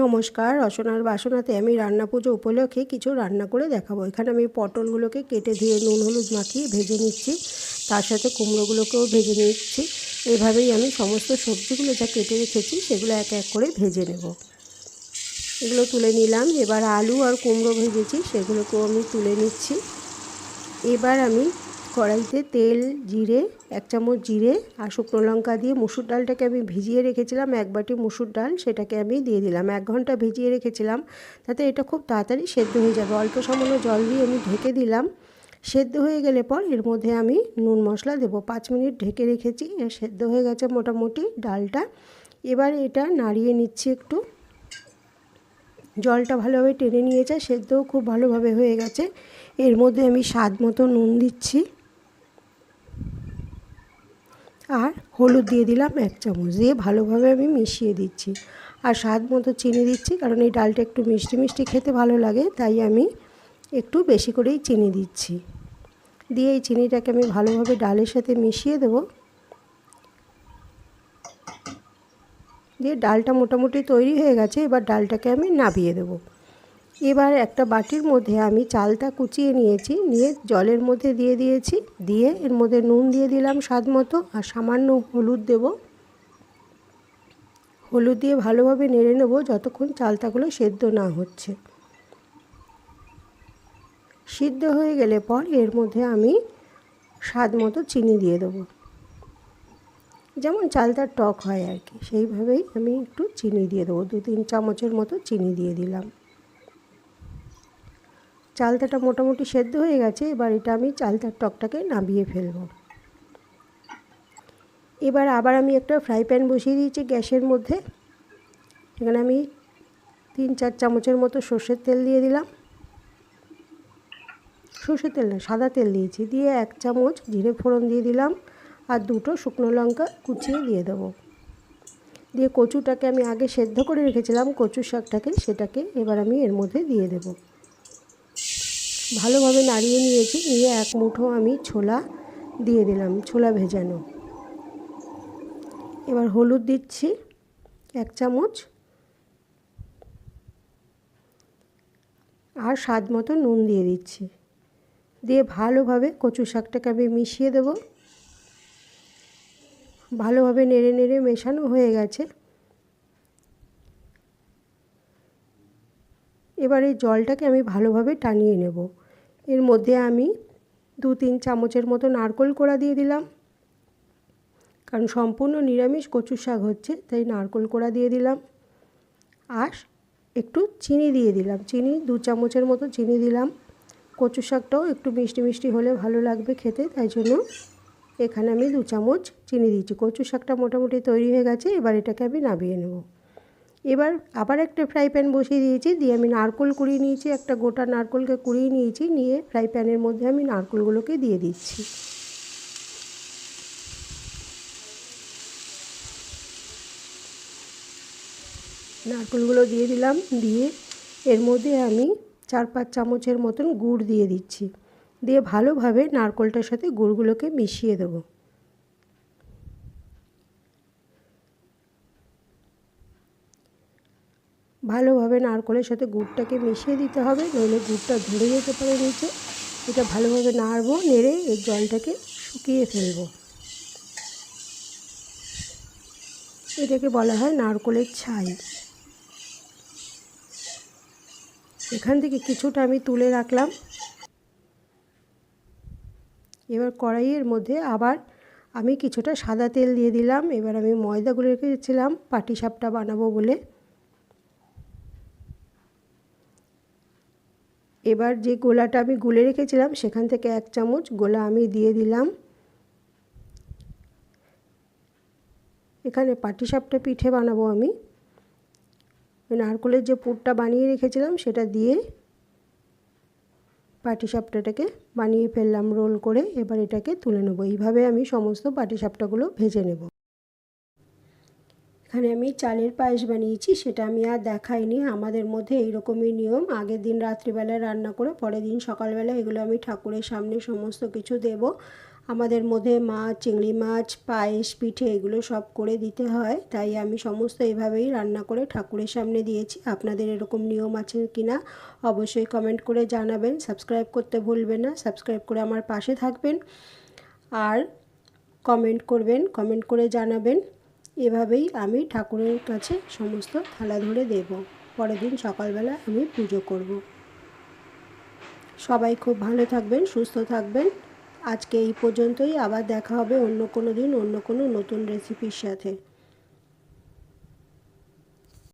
নমস্কার, রসনার বাসনাতে আমি রান্না পুজো উপলক্ষে কিছু রান্না করে দেখাবো। এখানে আমি পটলগুলোকে কেটে ধুয়ে নুন, হলুদ মাখিয়ে ভেজে নিচ্ছি। তার সাথে কুমড়োগুলোকেও ভেজে নিচ্ছি। এভাবেই আমি সমস্ত সবজিগুলো যা কেটে রেখেছি, সেগুলো এক এক করে ভেজে নেব। এগুলো তুলে নিলাম। এবার আলু আর কুমড়ো ভেজেছি, সেগুলোকেও আমি তুলে নিচ্ছি। এবার আমি কড়াইতে তেল, জিরে, এক চামচ জিরে আর শুকনো লঙ্কা দিয়ে মুসুর ডালটাকে আমি ভিজিয়ে রেখেছিলাম। এক বাটি মুসুর ডাল সেটাকে আমি দিয়ে দিলাম। এক ঘণ্টা ভিজিয়ে রেখেছিলাম তাতে এটা খুব তাড়াতাড়ি সেদ্ধ হয়ে যাবে। অল্প সামান্য জল দিয়ে আমি ঢেকে দিলাম। সেদ্ধ হয়ে গেলে পর এর মধ্যে আমি নুন মশলা দেবো। পাঁচ মিনিট ঢেকে রেখেছি সেদ্ধ হয়ে গেছে মোটামুটি ডালটা। এবার এটা নাড়িয়ে নিচ্ছি একটু। জলটা ভালোভাবে টেনে নিয়েছে, সেদ্ধও খুব ভালোভাবে হয়ে গেছে। এর মধ্যে আমি স্বাদ মতো নুন দিচ্ছি। আর হলুদ দিয়ে দিলাম এক চামচ দিয়ে ভালোভাবে আমি মিশিয়ে দিচ্ছি। আর স্বাদ মতো চিনি দিচ্ছি, কারণ এই ডালটা একটু মিষ্টি মিষ্টি খেতে ভালো লাগে, তাই আমি একটু বেশি করেই চিনি দিচ্ছি। দিয়ে এই চিনিটাকে আমি ভালোভাবে ডালের সাথে মিশিয়ে দেবো। দিয়ে ডালটা মোটামুটি তৈরি হয়ে গেছে, এবার ডালটাকে আমি নাবিয়ে দেবো। এবার একটা বাটির মধ্যে আমি চালটা কুচিয়ে নিয়েছি, নিয়ে জলের মধ্যে দিয়ে দিয়েছি, দিয়ে এর মধ্যে নুন দিয়ে দিলাম স্বাদ মতো আর সামান্য হলুদ দেব। হলুদ দিয়ে ভালোভাবে নেড়ে নেব যতক্ষণ চালতাগুলো সেদ্ধ না হচ্ছে। সিদ্ধ হয়ে গেলে পর এর মধ্যে আমি স্বাদ মতো চিনি দিয়ে দেবো। যেমন চালতার টক হয় আর কি, সেইভাবেই আমি একটু চিনি দিয়ে দেবো দু তিন চামচের মতো চিনি দিয়ে দিলাম। চালতাটা মোটামুটি সেদ্ধ হয়ে গেছে, এবার এটা আমি চালতার টকটাকে নামিয়ে ফেলব। এবার আবার আমি একটা ফ্রাই প্যান বসিয়ে দিয়েছি গ্যাসের মধ্যে। এখানে আমি তিন চার চামচের মতো সর্ষের তেল দিয়ে দিলাম। সর্ষের তেল না, সাদা তেল দিয়েছি, দিয়ে এক চামচ জিরে ফোড়ন দিয়ে দিলাম আর দুটো শুকনো লঙ্কা কুচিয়ে দিয়ে দেবো। দিয়ে কচুটাকে আমি আগে সেদ্ধ করে রেখেছিলাম কচু শাকটাকে সেটাকে এবার আমি এর মধ্যে দিয়ে দেবো। ভালোভাবে নাড়িয়ে নিয়েছি, নিয়ে এক মুঠো আমি ছোলা দিয়ে দিলাম, ছোলা ভেজানো। এবার হলুদ দিচ্ছি, এক চামচ। আর স্বাদ মতো নুন দিয়ে দিচ্ছি। দিয়ে ভালোভাবে কচু শাকটাকে আমি মিশিয়ে দেব। ভালোভাবে নেড়ে নেড়ে মেশানো হয়ে গেছে। এবার এই জলটাকে আমি ভালোভাবে টানিয়ে নেব। এর মধ্যে আমি দু তিন চামচের মতো নারকোল কোড়া দিয়ে দিলাম। কারণ সম্পূর্ণ নিরামিষ কচু শাক হচ্ছে, তাই নারকোল কোড়া দিয়ে দিলাম। আর একটু চিনি দিয়ে দিলাম। চিনি, দু চামচের মতো চিনি দিলাম। কচু শাকটাও একটু মিষ্টি মিষ্টি হলে ভালো লাগবে খেতে, তাই জন্য এখানে আমি দু চামচ চিনি দিয়েছি। কচু শাকটা মোটামুটি তৈরি হয়ে গেছে, এবার এটাকে আমি নামিয়ে নেব। এবার আবার একটা ফ্রাই প্যান বসিয়ে দিয়েছি। দিয়ে আমি নারকোল কুড়িয়ে নিয়েছি, একটা গোটা নারকোলকে কুড়িয়ে নিয়েছি। নিয়ে ফ্রাই প্যানের মধ্যে আমি নারকোলগুলোকে দিয়ে দিচ্ছি। নারকোলগুলো দিয়ে দিলাম, দিয়ে এর মধ্যে আমি চার পাঁচ চামচের মতন গুড় দিয়ে দিচ্ছি। দিয়ে ভালোভাবে নারকোলটার সাথে গুড়গুলোকে মিশিয়ে দেবো। ভালোভাবে নারকলের সাথে গুড়টাকে মিশিয়ে দিতে হবে, নইলে গুড়টা ধরে যেতে পারে নিচে। এটা ভালোভাবে নাড়বো, নেড়ে এর জলটাকে শুকিয়ে ফেলব। এটাকে বলা হয় নারকলের ছাই। এখান থেকে কিছুটা আমি তুলে রাখলাম। এবার কড়াইয়ের মধ্যে আবার আমি কিছুটা সাদা তেল দিয়ে দিলাম। এবার আমি ময়দাগুলো রেখেছিলাম পাটি সাপটা বানাবো বলে। এবার যে গোলাটা আমি গুলে রেখেছিলাম, সেখান থেকে এক চামচ গোলা আমি দিয়ে দিলাম। এখানে পাটিসাপটা পিঠে বানাবো আমি। নারকলের যে পুরটা বানিয়ে রেখেছিলাম, সেটা দিয়ে পাটিসাপটাটাকে বানিয়ে ফেললাম রোল করে। এবার এটাকে তুলে নেব। এইভাবে আমি সমস্ত পাটিসাপটাগুলো ভেজে নেব। এখানে আমি চালের পায়েস বানিয়েছি, সেটা আমি আর দেখাইনি। আমাদের মধ্যে এইরকমই নিয়ম। আগের দিন রাত্রিবেলায় রান্না করে, পরের দিন সকালবেলা এগুলো আমি ঠাকুরের সামনে সমস্ত কিছু দেব। আমাদের মধ্যে মাছ, চিংড়ি মাছ, পায়েস, পিঠে এগুলো সব করে দিতে হয়। তাই আমি সমস্ত এভাবেই রান্না করে ঠাকুরের সামনে দিয়েছি। আপনাদের এরকম নিয়ম আছে কি না অবশ্যই কমেন্ট করে জানাবেন। সাবস্ক্রাইব করতে ভুলবেন না, সাবস্ক্রাইব করে আমার পাশে থাকবেন। আর কমেন্ট করবেন, কমেন্ট করে জানাবেন। এভাবেই আমি ঠাকুরের কাছে সমস্ত থালা ধরে দেব। পরের দিন সকালবেলা আমি পুজো করব। সবাই খুব ভালো থাকবেন, সুস্থ থাকবেন। আজকে এই পর্যন্তই। আবার দেখা হবে অন্য কোনো দিন, অন্য কোনো নতুন রেসিপির সাথে।